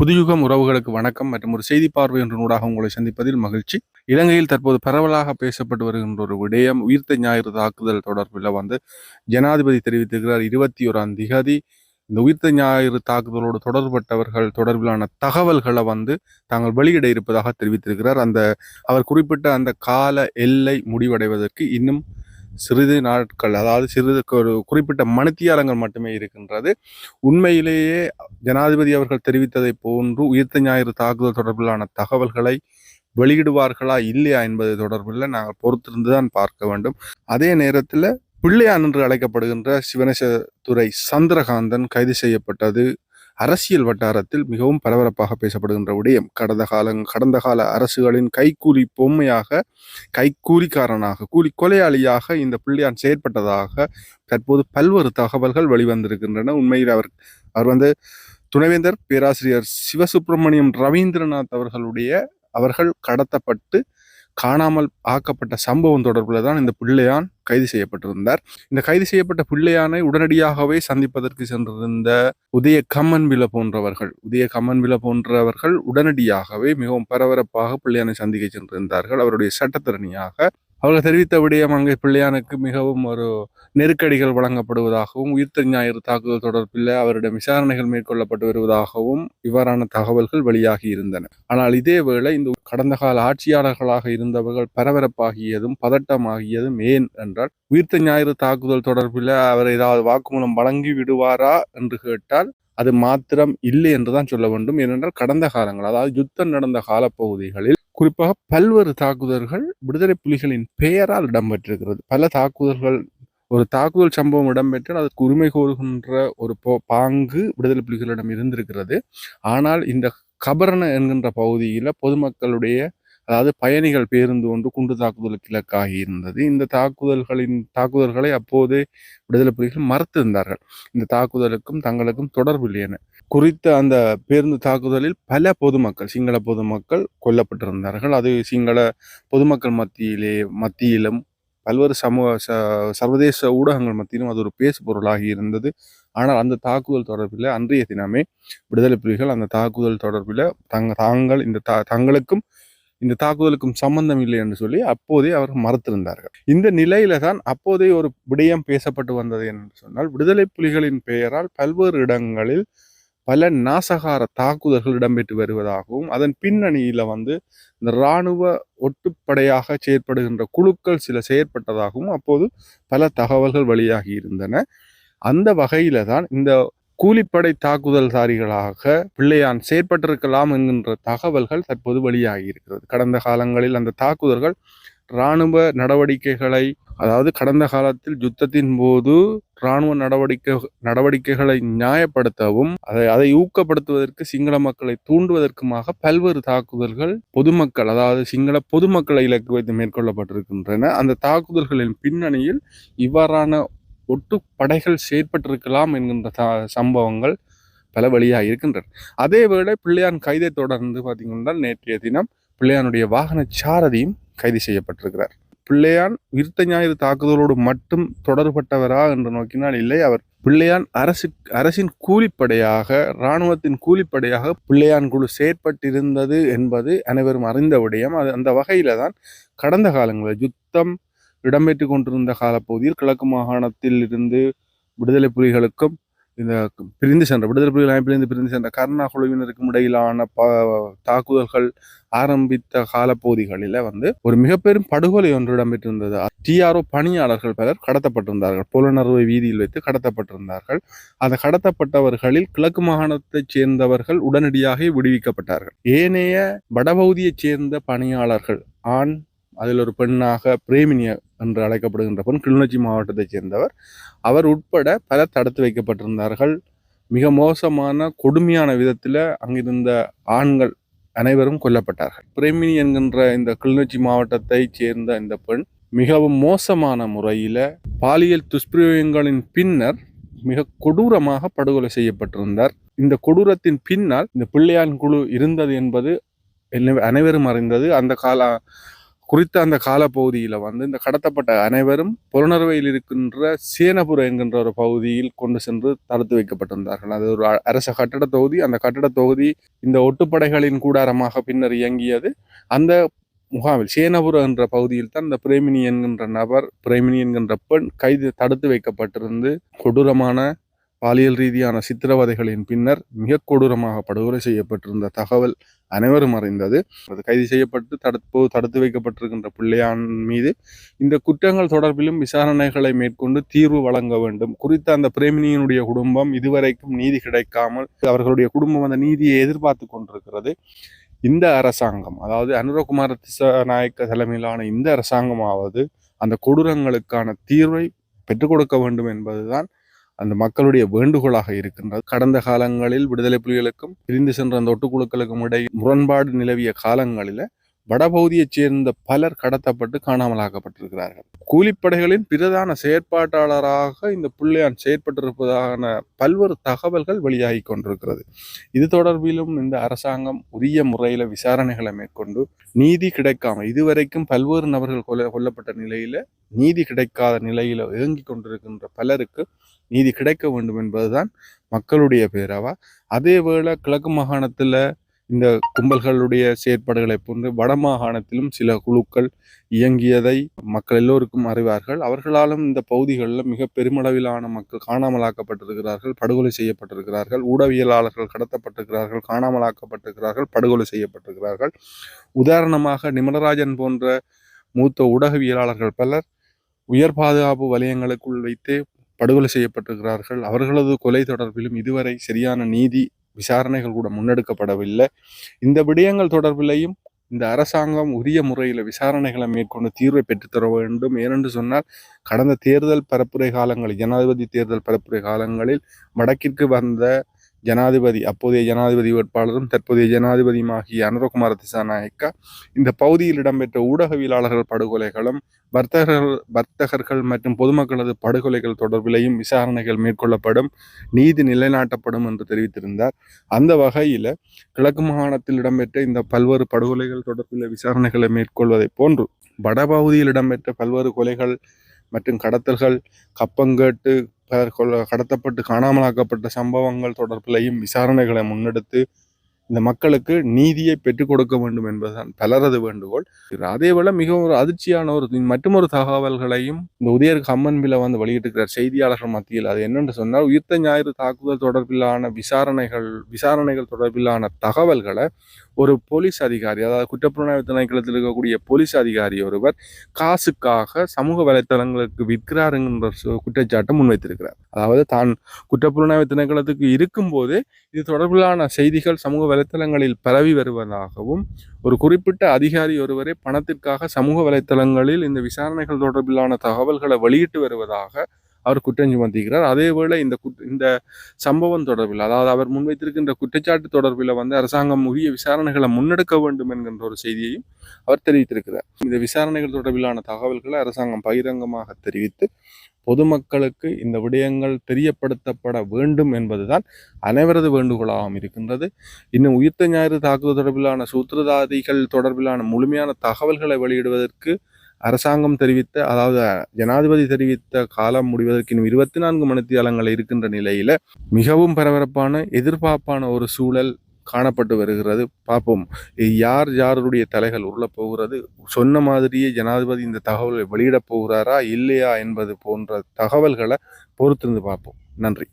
புதுயுகம் உறவுகளுக்கு வணக்கம் மற்றும் ஒரு செய்தி பார்வை என்ற நூடாக உங்களை சந்திப்பதில் மகிழ்ச்சி. இலங்கையில் தற்போது பரவலாக பேசப்பட்டு வருகின்ற ஒரு விடயம் உயிர்த்த ஞாயிறு தாக்குதல் தொடர்பில் வந்து ஜனாதிபதி தெரிவித்திருக்கிறார். இருபத்தி ஓராம் திகதி இந்த உயிர்த்த ஞாயிறு தாக்குதலோடு தொடர்பட்டவர்கள் தொடர்பிலான தகவல்களை வந்து தாங்கள் வெளியிட இருப்பதாக தெரிவித்திருக்கிறார். அந்த அவர் குறிப்பிட்ட அந்த கால எல்லை முடிவடைவதற்கு இன்னும் சிறிது நாட்கள் அதாவது சிறிது ஒரு குறிப்பிட்ட மணித்தியாலங்கள் மட்டுமே இருக்கின்றது. உண்மையிலேயே ஜனாதிபதி அவர்கள் தெரிவித்ததை போன்று உயிர்த்த ஞாயிறு தாக்குதல் தொடர்பிலான தகவல்களை வெளியிடுவார்களா இல்லையா என்பது தொடர்பில் நாங்கள் பொறுத்திருந்து தான் பார்க்க வேண்டும். அதே நேரத்தில் பிள்ளையான் என்று அழைக்கப்படுகின்ற சிவனேசத்துறை சந்திரகாந்தன் கைது செய்யப்பட்டது. அரசியல் வட்டாரத்தில் மிகவும் பரபரப்பாக பேசப்படுகின்ற விடயம் கடந்த கால கடந்த கால அரசுகளின் கைக்கூலி பொம்மையாக கைக்கூலிக்காரனாக கூலி கொலையாளியாக இந்த பிள்ளையான் செயற்பட்டதாக தற்போது பல்வேறு தகவல்கள் வெளிவந்திருக்கின்றன. உண்மையில் அவர் அவர் வந்து துணைவேந்தர் பேராசிரியர் சிவசுப்பிரமணியம் ரவீந்திரநாத் அவர்களுடைய அவர்கள் கடத்தப்பட்டு காணாமல் ஆக்கப்பட்ட சம்பவம் தொடர்பில் தான் இந்த பிள்ளையான் கைது செய்யப்பட்டிருந்தார். இந்த கைது செய்யப்பட்ட பிள்ளையானை உடனடியாகவே சந்திப்பதற்கு சென்றிருந்த உதய கம்மன்வில போன்றவர்கள் உதய கம்மன்வில போன்றவர்கள் உடனடியாகவே மிகவும் பரபரப்பாக பிள்ளையானை சந்திக்க சென்றிருந்தார்கள். அவருடைய சட்டத்திறனியாக அவர்கள் தெரிவித்த விடயம் அங்கே பிள்ளையானுக்கு மிகவும் ஒரு நெருக்கடிகள் வழங்கப்படுவதாகவும் உயிர்த்த ஞாயிறு தாக்குதல் தொடர்பில் அவரிடம் விசாரணைகள் மேற்கொள்ளப்பட்டு வருவதாகவும் இவ்வாறான தகவல்கள் வெளியாகி இருந்தன. ஆனால் இதேவேளை இந்த கடந்த கால ஆட்சியாளர்களாக இருந்தவர்கள் பரபரப்பாகியதும் பதட்டமாகியதும் ஏன் என்றால் உயிர்த்த ஞாயிறு தாக்குதல் தொடர்பில் அவர் ஏதாவது வாக்குமூலம் வழங்கி விடுவாரா என்று கேட்டால் அது மாத்திரம் இல்லை என்றுதான் சொல்ல வேண்டும். ஏனென்றால் கடந்த காலங்கள் அதாவது யுத்தம் நடந்த காலப்பகுதிகளில் குறிப்பாக பல்வேறு தாக்குதல்கள் விடுதலை புலிகளின் பெயரால் இடம்பெற்றிருக்கிறது. பல தாக்குதல்கள் ஒரு தாக்குதல் சம்பவம் இடம்பெற்றால் அதற்கு உரிமை கோருகின்ற ஒரு பாங்கு விடுதலை புலிகளிடம் இருந்திருக்கிறது. ஆனால் இந்த கபரண என்கின்ற பகுதியில் பொதுமக்களுடைய அதாவது பயணிகள் பேருந்து ஒன்று குண்டு தாக்குதலுக்கு இலக்காகி இருந்தது. இந்த தாக்குதல்களின் தாக்குதல்களை அப்போது விடுதலை புலிகள் மறுத்திருந்தார்கள். இந்த தாக்குதலுக்கும் தங்களுக்கும் தொடர்பு இல்லை என. குறித்த அந்த பேருந்து தாக்குதலில் பல பொதுமக்கள் சிங்கள பொதுமக்கள் கொல்லப்பட்டிருந்தார்கள். அது சிங்கள பொதுமக்கள் மத்தியிலே மத்தியிலும் பல்வேறு சமூக சர்வதேச ஊடகங்கள் மத்தியிலும் அது ஒரு பேசு பொருளாகி இருந்தது. ஆனால் அந்த தாக்குதல் தொடர்பில் அன்றைய தினமே விடுதலை புலிகள் அந்த தாக்குதல் தொடர்பில் தங்க தாங்கள் இந்த தா தங்களுக்கும் இந்த தாக்குதலுக்கும் சம்பந்தம் இல்லை என்று சொல்லி அப்போதே அவர் மறுத்திருந்தார்கள். இந்த நிலையில தான் அப்போதே ஒரு விடயம் பேசப்பட்டு வந்தது என்று சொன்னால் விடுதலை புலிகளின் பெயரால் பல்வேறு இடங்களில் பல நாசகார தாக்குதல்கள் இடம்பெற்று வருவதாகவும் அதன் பின்னணியில வந்து இந்த இராணுவ ஒட்டுப்படையாக செயற்படுகின்ற குழுக்கள் சில செயற்பட்டதாகவும் அப்போது பல தகவல்கள் வெளியாகி இருந்தன. அந்த வகையில தான் இந்த கூலிப்படை தாக்குதல்தாரிகளாக பிள்ளையான் செயற்பட்டிருக்கலாம் என்கின்ற தகவல்கள் தற்போது வெளியாகி இருக்கிறது கடந்த காலங்களில் அந்த தாக்குதல்கள் இராணுவ நடவடிக்கைகளை அதாவது கடந்த காலத்தில் யுத்தத்தின் போது இராணுவ நடவடிக்கை நடவடிக்கைகளை நியாயப்படுத்தவும் அதை அதை ஊக்கப்படுத்துவதற்கு சிங்கள மக்களை தூண்டுவதற்குமாக பல்வேறு தாக்குதல்கள் பொதுமக்கள் அதாவது சிங்கள பொதுமக்களை இலக்கு வைத்து மேற்கொள்ளப்பட்டிருக்கின்றன. அந்த தாக்குதல்களின் பின்னணியில் இவ்வாறான ஒட்டு படைகள் செயற்பட்டிருக்கலாம் என்கின்ற சம்பவங்கள் பல வழியாக இருக்கின்றன. அதே வேளை பிள்ளையான் கைதை தொடர்ந்து பார்த்தீங்கன்னா நேற்றைய தினம் பிள்ளையானுடைய வாகன சாரதியும் கைது செய்யப்பட்டிருக்கிறார். பிள்ளையான் உயிர்த்த ஞாயிறு தாக்குதலோடு மட்டும் தொடர்பட்டவரா என்று நோக்கினால் இல்லை. அவர் பிள்ளையான் அரசு அரசின் கூலிப்படையாக இராணுவத்தின் கூலிப்படையாக பிள்ளையான் குழு செயற்பட்டிருந்தது என்பது அனைவரும் அறிந்த விடயம். அது அந்த வகையில தான் கடந்த காலங்களில் யுத்தம் இடம்பெற்று கொண்டிருந்த காலப்பகுதியில் கிழக்கு மாகாணத்தில் இருந்து விடுதலை புலிகளுக்கும் இந்த பிரிந்து சென்ற விடுதலை புலிகள் அமைப்பிலிருந்து பிரிந்து சென்ற கருணா குழுவினருக்கும் இடையிலான ப தாக்குதல்கள் ஆரம்பித்த காலப்பகுதிகளில் வந்து ஒரு மிக பெரும் படுகொலை ஒன்று இடம்பெற்றிருந்தது. டிஆர்ஓ பணியாளர்கள் பலர் கடத்தப்பட்டிருந்தார்கள். புலனறுவை வீதியில் வைத்து கடத்தப்பட்டிருந்தார்கள். அந்த கடத்தப்பட்டவர்களில் கிழக்கு மாகாணத்தைச் சேர்ந்தவர்கள் உடனடியாக விடுவிக்கப்பட்டார்கள். ஏனைய வடபகுதியைச் சேர்ந்த பணியாளர்கள் ஆண் அதில் ஒரு பெண்ணாக பிரேமினிய என்று அழைக்கப்படுகின்ற பெண் கிளிநொச்சி மாவட்டத்தைச் சேர்ந்தவர். அவர் உட்பட பலர் தடுத்து வைக்கப்பட்டிருந்தார்கள். மிக மோசமான கொடுமையான விதத்தில் அங்கிருந்த ஆண்கள் அனைவரும் கொல்லப்பட்டார்கள். பிரேமினி என்கின்ற இந்த கிளிநொச்சி மாவட்டத்தைச் சேர்ந்த இந்த பெண் மிகவும் மோசமான முறையில் பாலியல் துஷ்பிரயோகங்களின் பின்னர் மிக கொடூரமாக படுகொலை செய்யப்பட்டிருந்தார். இந்த கொடூரத்தின் பின்னால் இந்த பிள்ளையான் குழு இருந்தது என்பது அனைவரும் அறிந்தது. அந்த கால குறித்த அந்த காலப்பகுதியில் வந்து இந்த கடத்தப்பட்ட அனைவரும் புலனறுவையில் இருக்கின்ற சேனபுரம் என்கின்ற ஒரு பகுதியில் கொண்டு சென்று தடுத்து வைக்கப்பட்டிருந்தார்கள். அது ஒரு அரச கட்டட தொகுதி. அந்த கட்டட தொகுதி இந்த ஒட்டுப்படைகளின் கூடாரமாக பின்னர் இயங்கியது. அந்த முகாமில் சேனபுரம் என்ற பகுதியில் தான் இந்த பிரேமினி என்கின்ற நபர் பிரேமினி என்கின்ற பெண் கைது தடுத்து வைக்கப்பட்டிருந்து கொடூரமான பாலியல் ரீதியான சித்திரவதைகளின் பின்னர் மிக கொடூரமாக படுகொலை செய்யப்பட்டிருந்த தகவல் அனைவரும் அறிந்தது. அது கைது செய்யப்பட்டு தடுப்பு தடுத்து வைக்கப்பட்டிருக்கின்ற பிள்ளையான் மீது இந்த குற்றங்கள் தொடர்பிலும் விசாரணைகளை மேற்கொண்டு தீர்வு வழங்க வேண்டும். குறித்த அந்த பிரேமினியினுடைய குடும்பம் இதுவரைக்கும் நீதி கிடைக்காமல் அவர்களுடைய குடும்பம் அந்த நீதியை எதிர்பார்த்து கொண்டிருக்கிறது. இந்த அரசாங்கம் அதாவது அனுரகுமார திசாநாயக்க தலைமையிலான இந்த அரசாங்கமாவது அந்த கொடூரங்களுக்கான தீர்வை பெற்றுக் கொடுக்க வேண்டும் என்பதுதான் அந்த மக்களுடைய வேண்டுகோளாக இருக்கின்றது. கடந்த காலங்களில் விடுதலை புலிகளுக்கும் பிரிந்து சென்ற அந்த ஒட்டுக்குழுக்களுக்கும் இடையே முரண்பாடு நிலவிய காலங்களில் வடபகுதியைச் சேர்ந்த பலர் கடத்தப்பட்டு காணாமலாக்கப்பட்டிருக்கிறார்கள். கூலிப்படைகளின் பிரதான செயற்பாட்டாளராக இந்த பிள்ளையான் செயற்பட்டிருப்பதான பல்வேறு தகவல்கள் வெளியாகி கொண்டிருக்கிறது. இது தொடர்பிலும் இந்த அரசாங்கம் உரிய முறையில் விசாரணைகளை மேற்கொண்டு நீதி கிடைக்காம இதுவரைக்கும் பல்வேறு நபர்கள் கொல்ல கொல்லப்பட்ட நிலையில நீதி கிடைக்காத நிலையில இயங்கிக் கொண்டிருக்கின்ற பலருக்கு நீதி கிடைக்க வேண்டும் என்பதுதான் மக்களுடைய பேராவா. அதேவேளை கிழக்கு மாகாணத்துல இந்த கும்பல்களுடைய செயற்பாடுகளை போன்று வட மாகாணத்திலும் சில குழுக்கள் இயங்கியதை மக்கள் எல்லோருக்கும் அறிவார்கள். அவர்களாலும் இந்த பகுதிகளில் மிக பெருமளவிலான மக்கள் காணாமலாக்கப்பட்டிருக்கிறார்கள் படுகொலை செய்யப்பட்டிருக்கிறார்கள் ஊடகவியலாளர்கள் கடத்தப்பட்டிருக்கிறார்கள் காணாமலாக்கப்பட்டிருக்கிறார்கள் படுகொலை செய்யப்பட்டிருக்கிறார்கள். உதாரணமாக நிமலராஜன் போன்ற மூத்த ஊடகவியலாளர்கள் பலர் உயர் பாதுகாப்பு வலயங்களுக்குள் வைத்து படுகொலை செய்யப்பட்டிருக்கிறார்கள். அவர்களது கொலை தொடர்பிலும் இதுவரை சரியான நீதி விசாரணைகள் கூட முன்னெடுக்கப்படவில்லை. இந்த விடயங்கள் தொடர்பிலையும் இந்த அரசாங்கம் உரிய முறையில் விசாரணைகளை மேற்கொண்டு தீர்வை பெற்றுத்தர வேண்டும். ஏனென்று சொன்னால் கடந்த தேர்தல் பரப்புரை காலங்களில் ஜனாதிபதி தேர்தல் பரப்புரை காலங்களில் வடக்கிற்கு வந்த ஜனாதிபதி அப்போதைய ஜனாதிபதி வேட்பாளரும் தற்போதைய ஜனாதிபதியுமாகிய அனுரகுமார திசாநாயக்கா இந்த பகுதியில் இடம்பெற்ற ஊடகவியலாளர்கள் படுகொலைகளும் வர்த்தகர்கள் வர்த்தகர்கள் மற்றும் பொதுமக்களது படுகொலைகள் தொடர்பிலையும் விசாரணைகள் மேற்கொள்ளப்படும் நீதி நிலைநாட்டப்படும் என்று தெரிவித்திருந்தார். அந்த வகையில் கிழக்கு மாகாணத்தில் இடம்பெற்ற இந்த பல்வேறு படுகொலைகள் தொடர்பில் விசாரணைகளை மேற்கொள்வதைப் போன்று வடபகுதியில் இடம்பெற்ற பல்வேறு கொலைகள் மற்றும் கடத்தல்கள் கப்பங்கேட்டு கடத்தப்பட்டு காணாமலாக்கப்பட்ட சம்பவங்கள் தொடர்பிலையும் விசாரணைகளை முன்னெடுத்து இந்த மக்களுக்கு நீதியை பெற்றுக் கொடுக்க வேண்டும் என்பதுதான். பலரது வேண்டுகோள். அதேபோல மிகவும் ஒரு அதிர்ச்சியான ஒரு மற்றொரு தகவல்களையும் இந்த உதயர் கம்மன்பில வந்து வெளியிட்டிருக்கிறார். செய்தியாளர்கள் மத்தியில் அது என்னென்று சொன்னால் உயிர்த்த ஞாயிறு தாக்குதல் தொடர்பிலான விசாரணைகள் விசாரணைகள் தொடர்பிலான தகவல்களை ஒரு போலீஸ் அதிகாரி அதாவது குற்றப்புலனாய்வு திணைக்களத்தில் இருக்கக்கூடிய போலீஸ் அதிகாரி ஒருவர் காசுக்காக சமூக வலைத்தளங்களுக்கு விற்கிறார் என்ற குற்றச்சாட்டை முன்வைத்திருக்கிறார். அதாவது தான் குற்றப்புலனாய்வு திணைக்களத்துக்கு இருக்கும்போது இது தொடர்பிலான செய்திகள் சமூக வலைத்தளங்களில் பரவி வருவதாகவும் ஒரு குறிப்பிட்ட அதிகாரி ஒருவரே பணத்திற்காக சமூக வலைத்தளங்களில் இந்த விசாரணைகள் தொடர்பிலான தகவல்களை வெளியிட்டு வருவதாக அவர் குற்றம் சுமத்திக்கிறார் அதேவேளை இந்த இந்த சம்பவம் தொடர்பில் அதாவது அவர் முன்வைத்திருக்கின்ற குற்றச்சாட்டு தொடர்பில் வந்து அரசாங்கம் உரிய விசாரணைகளை முன்னெடுக்க வேண்டும் என்கின்ற ஒரு செய்தியையும் அவர் தெரிவித்திருக்கிறார். இந்த விசாரணைகள் தொடர்பிலான தகவல்களை அரசாங்கம் பகிரங்கமாக தெரிவித்து பொதுமக்களுக்கு இந்த விடயங்கள் தெரியப்படுத்தப்பட வேண்டும் என்பதுதான் அனைவரது வேண்டுகோளாகவும் இருக்கின்றது. இன்னும் உயிர்த்த ஞாயிறு தாக்குதல் தொடர்பிலான சூத்திரதாதிகள் தொடர்பிலான முழுமையான தகவல்களை வெளியிடுவதற்கு அரசாங்கம் தெரிவித்த அதாவது ஜனாதிபதி தெரிவித்த காலம் முடிவதற்கு இன்னும் இருபத்தி நான்கு மணித்தியாலங்கள் இருக்கின்ற நிலையில மிகவும் பரபரப்பான எதிர்பார்ப்பான ஒரு சூழல் காணப்பட்டு வருகிறது. பார்ப்போம். யார் யாருடைய தலைகள் உருள போகிறது? சொன்ன மாதிரியே ஜனாதிபதி இந்த தகவலை வெளியிடப் போகிறாரா இல்லையா என்பது போன்ற தகவல்களை பொறுத்திருந்து பார்ப்போம். நன்றி.